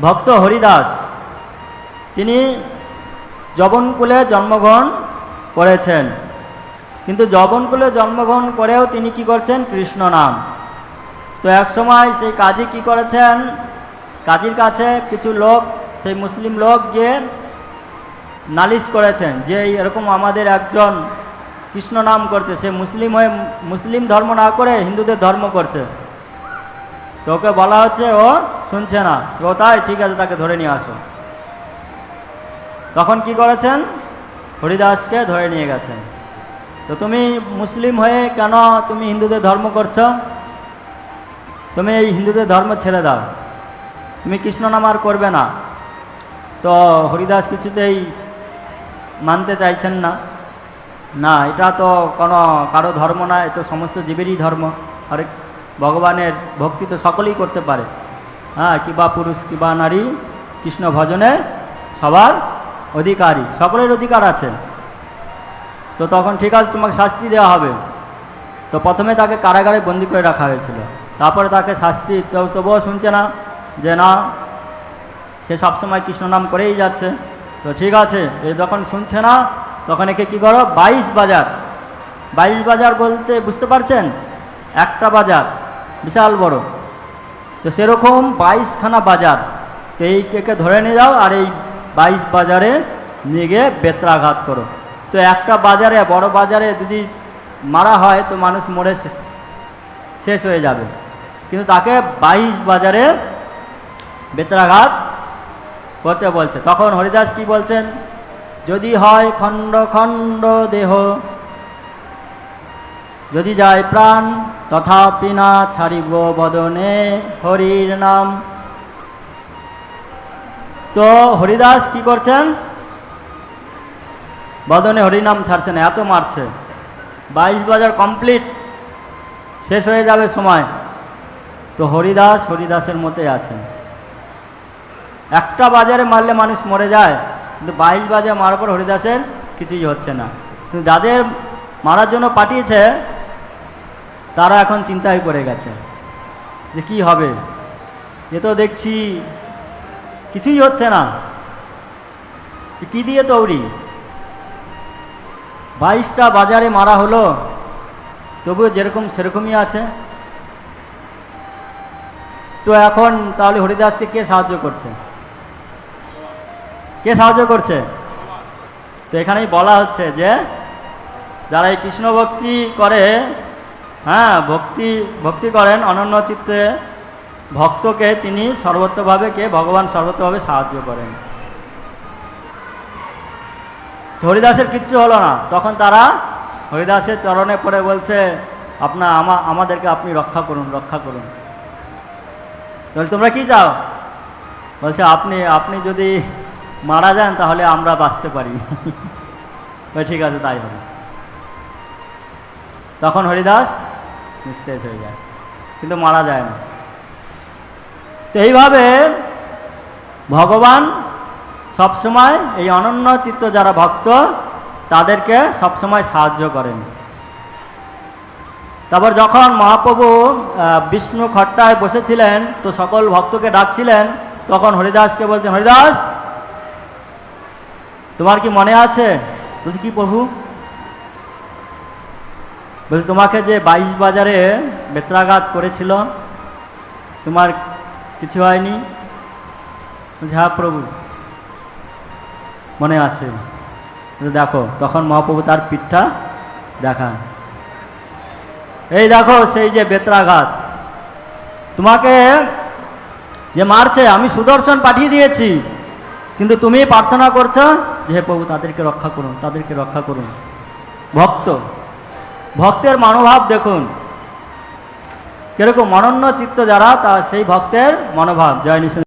ভক্ত হরিদাস। তিনি জবনকুলে জন্মগ্রহণ করেছেন। কিন্তু জবনকুলে জন্মগ্রহণ করেও তিনি কি করছেন? কৃষ্ণ নাম। তো এক সময় সেই কাজী কি করেছেন? কাজীর কাছে কিছু লোক, সেই মুসলিম লোক গিয়ে নালিশ করেছেন যে, এরকম আমাদের একজন কৃষ্ণ নাম করছে। সে মুসলিম হয়ে মুসলিম ধর্ম না করে হিন্দুদের ধর্ম করছে। তো ওকে বলা হচ্ছে, ও শুনছে না। তাই, ঠিক আছে, তাকে ধরে নিয়ে আসো। তখন কি করেছেন? হরিদাসকে ধরে নিয়ে গেছেন। তো তুমি মুসলিম হয়ে কেন তুমি হিন্দুদের ধর্ম করছ? তুমি এই হিন্দুদের ধর্ম ছেড়ে দাও। তুমি কৃষ্ণ নাম আর করবে না। তো হরিদাস কিছুতেই মানতে চাইছেন না। না, এটা তো কোনো, কারও ধর্ম না, এ তো সমস্ত জীবেরই ধর্ম। হরে, ভগবানের ভক্তি তো সকলেই করতে পারে। হ্যাঁ কিবা পুরুষ কিবা নারী, কৃষ্ণ ভজনে সবার অধিকারী, সকলের অধিকার আছে। তো তখন ঠিক আছে, তোমাকে শাস্তি দেওয়া হবে। তো প্রথমে তাকে কারাগারে বন্দি করে রাখা হয়েছিল। তারপরে তাকে শাস্তি তো তবুও শুনছে না যে না, সে সবসময় কৃষ্ণ নাম করেই যাচ্ছে। তো ঠিক আছে, এ যখন শুনছে না, তখন একে কী করো? বাইশ বাজার। বাইশ বাজার বলতে বুঝতে পারছেন? একটা বাজার, বিশাল বড়। তো সেরকম বাইশখানা বাজার। তো এই কেকে ধরে নিয়ে যাও আর এই বাইশ বাজারে নিয়ে গিয়ে বেত্রাঘাত করো। তো একটা বাজারে, বড় বাজারে যদি মারা হয় তো মানুষ মরে শেষ- হয়ে যাবে। কিন্তু তাকে বাইশ বাজারে বেত্রাঘাত করতে বলছে। তখন হরিদাস কি বলছেন? যদি হয় খণ্ড খণ্ড দেহ, যদি যায় প্রাণ তথাপি না ছাড়িব বদনে হরির নাম। তো হরিদাস কি করছেন? বদনে হরিনাম ছাড়ছেন, এত মারছে। বাইশ বাজার কমপ্লিট, শেষ হয়ে যাবে সময়। তো হরিদাস হরিদাসের মতে আছে। একটা বাজারে মারলে মানুষ মরে যায়, কিন্তু বাইশ বাজার মারার পর হরিদাসের কিছুই হচ্ছে না। কিন্তু যাদের মারার জন্য পাঠিয়েছে তারা এখন চিন্তায় পড়ে গেছে যে কি হবে? এ তো দেখছি কিছুই হচ্ছে না। কি দিয়ে তৈরি বাইশটা বাজারে মারা হলো, তবুও যেরকম সেরকমই আছে। তো এখন তাহলে হরিদাসকে কে সাহায্য করছে? কে সাহায্য করছে? তো এখানেই বলা হচ্ছে যে, যারা এই কৃষ্ণ ভক্তি করে হ্যাঁ ভক্তি ভক্তি করেন অনন্য চিত্তে। ভক্তকে তিনি সর্বত্রভাবে কে? ভগবান সর্বত্রভাবে সাহায্য করেন। হরিদাসের কিচ্ছু হলো না। তখন তারা হরিদাসের চরণে পড়ে বলছে, আপনা, আমা, আমাদেরকে আপনি রক্ষা করুন রক্ষা করুন। বলে, তোমরা কি চাও? বলছে, আপনি আপনি যদি মারা যান তাহলে আমরা বাঁচতে পারি। ঠিক আছে, তাই হবে। তখন হরিদাস নিস্তেজ হয়ে যায়, কিন্তু মারা যায় না। তো এইভাবে ভগবান সবসময় এই অনন্য চিত্ত যারা ভক্ত, তাদেরকে সবসময় সাহায্য করেন। তারপর যখন মহাপ্রভু বিষ্ণু খট্টায় বসেছিলেন, তো সকল ভক্তকে ডাকছিলেন, তখন হরিদাসকে বলছেন, হরিদাস, তোমার কি মনে আছে? বলছি, কি প্রভু? বলছি তোমাকে যে বাইশ বাজারে বেত্রাঘাত করেছিল, তোমার কিছু হয়নি? হ্যাঁ প্রভু, মনে আছে। দেখো, তখন মহাপ্রভু তার পিঠটা দেখান। এই দেখো, সেই যে বেত্রাঘাত, তোমাকে যে মারছে, আমি সুদর্শন পাঠিয়ে দিয়েছি, কিন্তু তুমি প্রার্থনা করছ যে প্রভু, তাদেরকে রক্ষা করুন, তাদেরকে রক্ষা করুন। ভক্ত ভক্তের মনোভাব দেখুন। কীরকম অনন্য চিত্ত যারা তা সেই ভক্তের মনোভাব। জয় নিশ্চয়